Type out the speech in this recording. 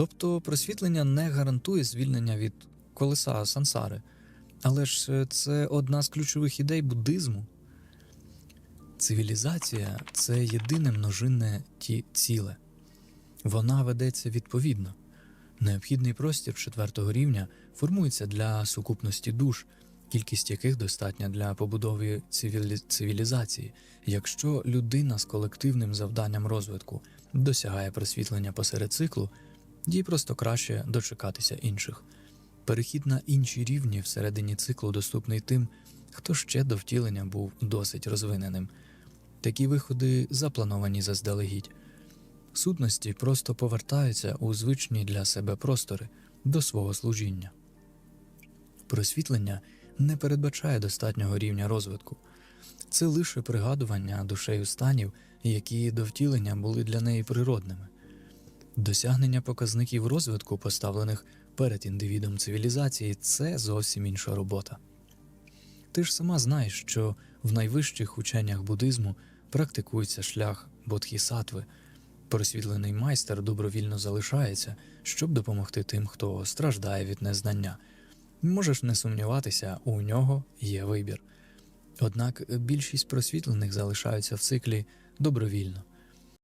Тобто просвітлення не гарантує звільнення від колеса сансари, але ж е, це одна з ключових ідей буддизму. Цивілізація це єдине множинне ті ціле. Вона ведеться відповідно. Необхідний простір четвертого рівня формується для сукупності душ, кількість яких достатня для побудови цивілі- цивілізації, якщо людина з колективним завданням розвитку досягає просвітлення посеред циклу, їй просто краще дочекатися інших. Перехід на інші рівні всередині циклу доступний тим, хто ще до втілення був досить розвиненим. Такі виходи заплановані заздалегідь. Сутності просто повертаються у звичні для себе простори до свого служіння. Просвітлення не передбачає достатнього рівня розвитку. Це лише пригадування душею станів, які до втілення були для неї природними. Досягнення показників розвитку, поставлених перед індивідом цивілізації, це зовсім інша робота. Ти ж сама знаєш, що в найвищих ученнях буддизму практикується шлях бодхісатви. Просвітлений майстер добровільно залишається, щоб допомогти тим, хто страждає від незнання. Можеш не сумніватися, у нього є вибір. Однак більшість просвітлених залишаються в циклі добровільно.